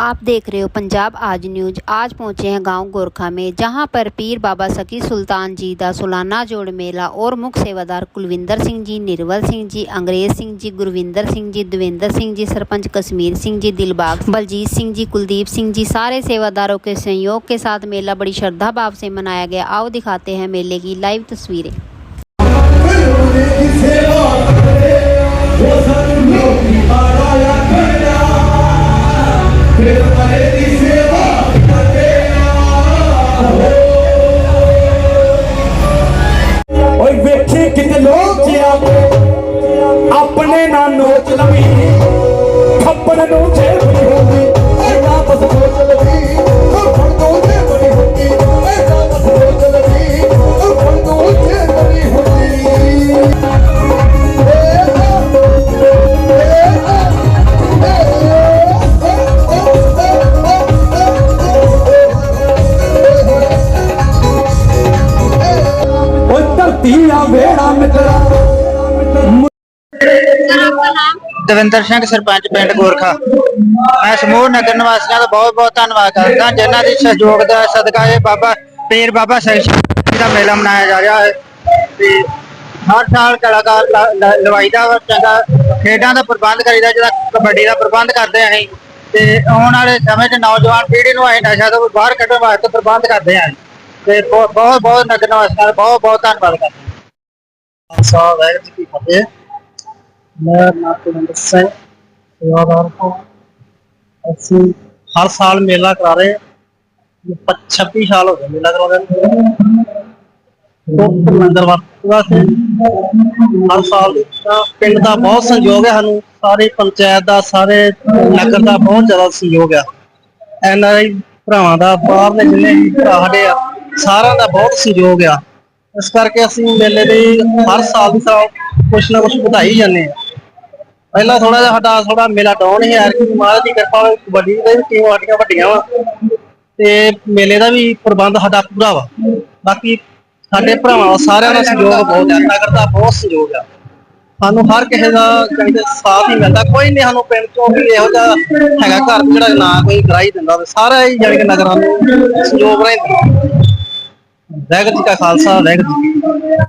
आप देख रहे हो पंजाब आज न्यूज आज पहुंचे हैं गांव गोरखा में जहां पर पीर बाबा सकी सुल्तान जी ਦਾ ਸਾਲਾਨਾ ਜੋੜ ਮੇਲਾ ਔਰ ਮੁੱਖ ਸੇਵਾਦਾਰ ਕੁਲਵਿੰਦਰ ਸਿੰਘ ਜੀ ਨਿਰਵਲ ਸਿੰਘ ਜੀ ਅੰਗਰੇਜ਼ ਸਿੰਘ ਜੀ ਗੁਰਵਿੰਦਰ ਸਿੰਘ ਜੀ ਦਵਿੰਦਰ सिंह जी सरपंच कश्मीर सिंह जी दिलबाग बलजीत सिंह जी कुलदीप सिंह जी सारे सेवादारों के सहयोग के साथ मेला बड़ी श्रद्धा भाव से मनाया गया आओ दिखाते हैं मेले की लाइव तस्वीरें ਆਪਣੇ ਨਾਲ ਨੋਚ ਲਵੀ ਥੱਪੜ ਨੂੰ ਜੇਬ ਵੇੜਾ ਮਿੱਤਰਾ। ਦਵਿੰਦਰ ਸਿੰਘ, ਸਰਪੰਚ ਪਿੰਡ ਗੋਰਖਾ। ਮੈਂ ਸਮੂਹ ਨਗਰ ਨਿਵਾਸੀਆਂ ਦਾ ਬਹੁਤ ਬਹੁਤ ਧੰਨਵਾਦ ਕਰਦਾ। ਜਿਨ੍ਹਾਂ ਦੇ ਸਹਿਯੋਗ ਦਾ ਸਦਕਾ ਇਹ ਬਾਬਾ ਪੀਰ ਬਾਬਾ ਸੈਕਸ਼ ਦਾ ਮੇਲਾ ਮਨਾਇਆ ਜਾ ਰਿਹਾ ਹੈ। ਤੇ ਹਰ ਸਾਲ ਕਲਾਕਾਰ ਲਵਾਈ ਦਾ ਲਵਾਈਦਾ ਚੰਗਾ ਖੇਡਾਂ ਦਾ ਪ੍ਰਬੰਧ ਕਰੀਦਾ ਜਿਹਦਾ ਕਬੱਡੀ ਦਾ ਪ੍ਰਬੰਧ ਕਰਦੇ ਆਂ ਅਸੀਂ। ਤੇ ਆਉਣ ਵਾਲੇ ਸਮੇਂ 'ਚ ਨੌਜਵਾਨ ਪੀੜ੍ਹੀ ਨੂੰ ਅਸੀਂ ਨਸ਼ਾ ਤੋਂ ਬਾਹਰ ਕੱਢਣ ਵਾਸਤੇ ਪ੍ਰਬੰਧ ਕਰਦੇ ਆਂ ਤੇ ਬਹੁਤ ਬਹੁਤ ਬਹੁਤ ਨਗਰ ਨਿਵਾਸੀਆਂ ਦਾ ਬਹੁਤ ਬਹੁਤ ਧੰਨਵਾਦ ਕਰਦੇ ਹਾਂ ਵਾਹਿਗੁਰੂ ਜੀ ਕੀ ਫਤਿਹ। ਮੈਂ ਨਾਤਿੰਦਰ ਸਿੰਘ ਸੇਵਾਦਾਰ ਤੋਂ। ਅਸੀਂ ਹਰ ਸਾਲ ਮੇਲਾ ਕਰਾ ਰਹੇ ਹਾਂ। 26 ਸਾਲ ਹੋ ਗਏ ਮੇਲਾ ਕਰਾਉਂਦੇ ਨੂੰ ਤੋਂ ਮੰਦਰ ਵਰਤਦਾ ਹਰ ਸਾਲ ਪਿੰਡ ਦਾ ਬਹੁਤ ਸਹਿਯੋਗ ਹੈ ਸਾਨੂੰ। ਸਾਰੇ ਪੰਚਾਇਤ ਦਾ, ਸਾਰੇ ਨਗਰ ਦਾ ਬਹੁਤ ਜ਼ਿਆਦਾ ਸਹਿਯੋਗ ਆ ਐਨ ਆਰ ਆਈ ਭਰਾਵਾਂ ਦਾ ਬਾਹਰਲੇ ਜਿੰਨੇ ਵੀ ਭਰਾ ਸਾਡੇ ਆ, ਸਾਰਿਆਂ ਦਾ ਬਹੁਤ ਸਹਿਯੋਗ ਆ। ਇਸ ਕਰਕੇ ਅਸੀਂ ਮੇਲੇ ਦੀ ਹਰ ਸਾਲ ਦੀ ਸਾਲ ਕੁਛ ਨਾ ਕੁਛ ਵਧਾਈ ਜਾਂਦੇ ਆ ਪਹਿਲਾਂ ਥੋੜਾ ਜਿਹਾ ਸਾਡਾ ਥੋੜਾ ਮੇਲਾ ਡਾਊਨ ਹੀ ਯਾਰ ਕਿ ਮਹਾਰਾਜ ਦੀ ਕਿਰਪਾ ਨਾਲ ਕਬੱਡੀ ਦੇ ਵੀ ਟੀਮਾਂ ਸਾਡੀਆਂ ਵੱਡੀਆਂ ਵਾ। ਤੇ ਮੇਲੇ ਦਾ ਵੀ ਪ੍ਰਬੰਧ ਸਾਡਾ ਪੂਰਾ ਵਾ। ਬਾਕੀ ਸਾਡੇ ਭਰਾਵਾਂ ਦਾ ਸਾਰਿਆਂ ਦਾ ਸਹਿਯੋਗ ਬਹੁਤ ਹੈ, ਨਗਰ ਦਾ ਬਹੁਤ ਸਹਿਯੋਗ ਆ। ਸਾਨੂੰ ਹਰ ਕਿਸੇ ਦਾ ਕਹਿੰਦੇ ਸਾਥ ਹੀ ਮਿਲਦਾ, ਕੋਈ ਨਹੀਂ ਸਾਨੂੰ ਪਿੰਡ ਚੋਂ ਵੀ ਇਹੋ ਜਿਹਾ ਹੈਗਾ ਘਰ ਜਿਹੜਾ ਨਾ ਕੋਈ ਗਰਾਈ ਦਿੰਦਾ ਤੇ ਸਾਰਾ ਹੀ ਜਾਣੀ ਕਿ ਨਗਰਾਂ ਨੂੰ ਸਹਿਯੋਗ ਰਹਿੰਦਾ। ਵਾਹਿਗੁਰੂ ਜੀ ਕਾ ਖਾਲਸਾ ਵਾਹਿਗੁਰੂ ਜੀ ਕੀ ਫਤਿਹ।